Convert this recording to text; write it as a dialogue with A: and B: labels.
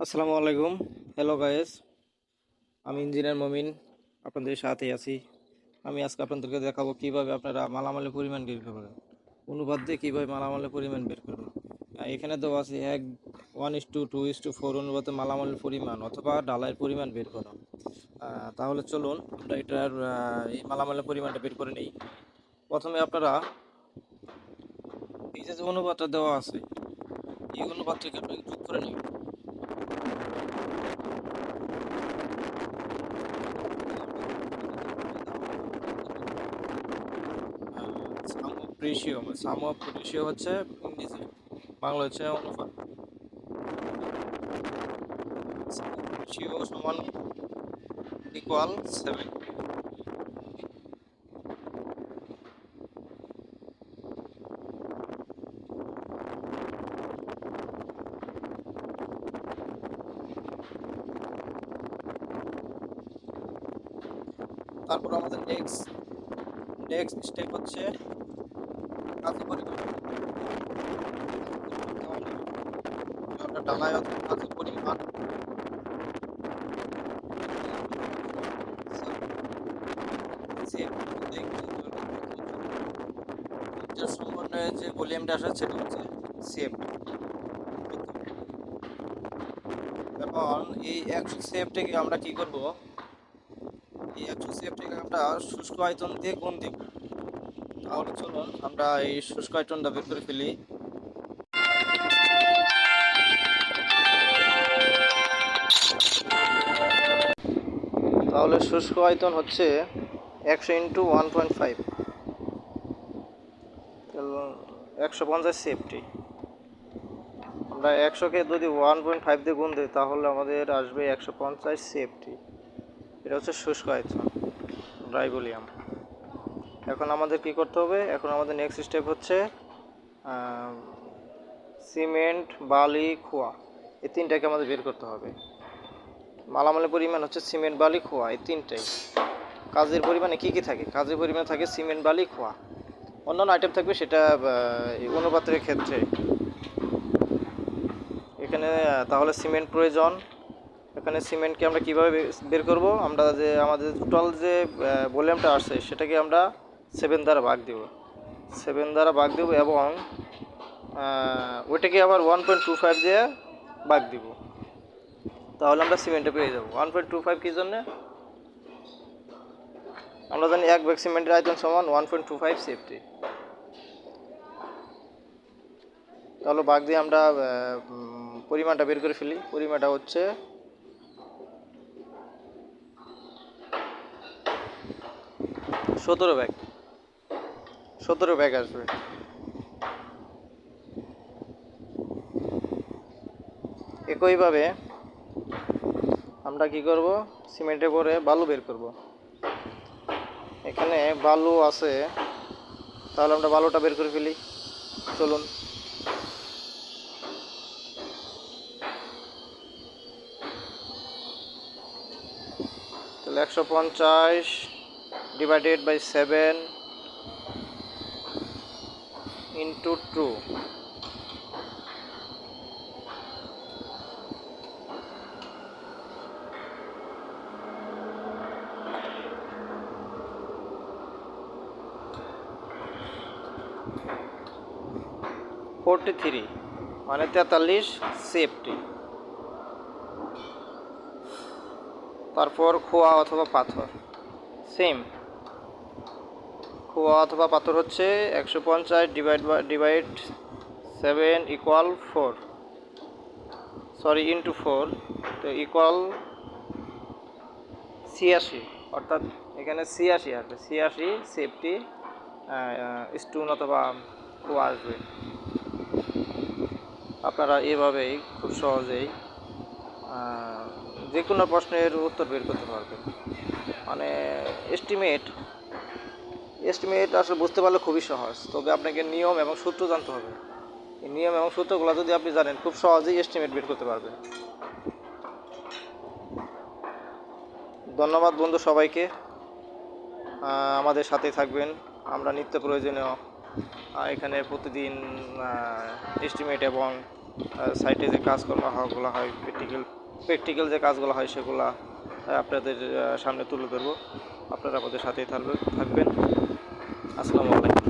A: আসসালামু আলাইকুম। Hello guys আমি ইঞ্জিনিয়ার মমিন আপনাদের সাথে আছি। আমি আজকে আপনাদেরকে দেখাবো কীভাবে আপনারা মালামালের পরিমাণ বের করবেন। অনুপাত দিয়ে কীভাবে মালামালের পরিমাণ বের করবেন। এখানে দেওয়া আছে এক one is to two is to four অনুপাতে মালামালের পরিমাণ অথবা ডালাইয়ের পরিমাণ বের আহ, তাহলে চলুন আমরা এটার এই মালামালের পরিমাণটা বের করে নিই। প্রথমে আপনারা এই যে অনুপাতটা দেওয়া আছে এই অনুপাতটিকে আপনাকে যোগ করে নিন sum of ratio sum of ratio হচ্ছে ইংরেজি, বাংলা হচ্ছে অনুপাত রেশিও সমান ইকুয়াল সেভেন তারপর আমাদের নেক্সট নেক্সট স্টেপ হচ্ছে কাজে পরিমাণ আমরা ডালায় অথবা কাজের পরিমাণ যে সেটা হচ্ছে সেফ এই একশো আমরা কি করব? এই একশো সেফটাকে আমরা শুষ্ক আয়তন দিয়ে গুণ দিব। তাহলে আমরা এই শুষ্ক আয়তনটা বের করে ফেলি। তাহলে শুষ্ক আয়তন হচ্ছে একশো ইন্টু ওয়ান পয়েন্ট ফাইভ। একশো পঞ্চাশ সেফটি। আমরা একশোকে যদি ওয়ান পয়েন্ট ফাইভ দিয়ে গুণ দিই, তাহলে আমাদের আসবে একশো পঞ্চাশ সেফটি। এটা হচ্ছে শুষ্ক আয়তন রাইবোলিয়াম এখন আমাদের কি করতে হবে? এখন আমাদের নেক্সট স্টেপ হচ্ছে সিমেন্ট বালি, খোয়া। এই তিনটাকে আমাদের বের করতে হবে। মালামালের পরিমাণ হচ্ছে সিমেন্ট বালি, খোয়া। এই তিনটাই। কাজের পরিমাণে কি কি থাকে? কাজের পরিমাণে থাকে সিমেন্ট বালি, খোয়া। অন্যান্য আইটেম থাকবে সেটা অনুপাতের ক্ষেত্রে। এখানে তাহলে সিমেন্ট প্রয়োজন। এখানে সিমেন্টকে আমরা কীভাবে বের করব? আমরা যে, আমাদের টোটাল যে ভলিউমটা আসছে, সেটাকে আমরা সেভেন দ্বারা ভাগ দেব। সেভেন দ্বারা ভাগ দেব এবং ওইটাকে আবার ওয়ান পয়েন্ট টু ফাইভ দিয়ে ভাগ দিব। তাহলে আমরা সিমেন্টে পেয়ে যাব। ওয়ান পয়েন্ট টু ফাইভ কী জন্যে? আমরা জানি এক ব্যাগ সিমেন্টের আয়তন সমান one point two five safety তাহলে বাঘ দিয়ে আমরা পরিমাণটা বের করে ফেলি। পরিমাণটা হচ্ছে সতেরো ব্যাগ সতেরো ব্যাগ আসবে। একইভাবে আমরা কি করব? সিমেন্টে করে বালু বের করব। এখানে বালু আছে, তাহলে আমরা বালুটা বের করে ফেলি। চলুন। তাহলে একশো পঞ্চাশ divided by seven into two forty three মানে তেতাল্লিশ সেফটি তারপর খোয়া অথবা পাথর। সেম খোয়া অথবা পাথর হচ্ছে একশো পঞ্চাশ ডিভাইড বা divide seven equal four sorry into four তো ইকুয়াল ছিয়াশি, অর্থাৎ এখানে ছিয়াশি আসবে। ছিয়াশি সেফটি স্টুন অথবা খোয়া আসবে। আপনারা এভাবেই খুব সহজেই যে কোনো প্রশ্নের উত্তর বের করতে পারবেন। মানে এস্টিমেট এস্টিমেট আসলে বুঝতে পারলে খুবই সহজ। তবে আপনাকে নিয়ম এবং সূত্র জানতে হবে। এই নিয়ম এবং সূত্রগুলো যদি আপনি জানেন, খুব সহজেই এস্টিমেট বের করতে পারবেন। ধন্যবাদ বন্ধু সবাইকে। আমাদের সাথে থাকবেন। আমরা নিত্য প্রয়োজনীয় এখানে প্রতিদিন এস্টিমেট এবং সাইটে যে কাজকর্ম হওয়াগুলো হয় প্র্যাকটিক্যাল প্র্যাকটিক্যাল যে কাজগুলো হয় সেগুলো আপনাদের সামনে তুলে ধরবো। আপনারা আমাদের সাথেই থাকবেন থাকবেন। আসসালামু আলাইকুম।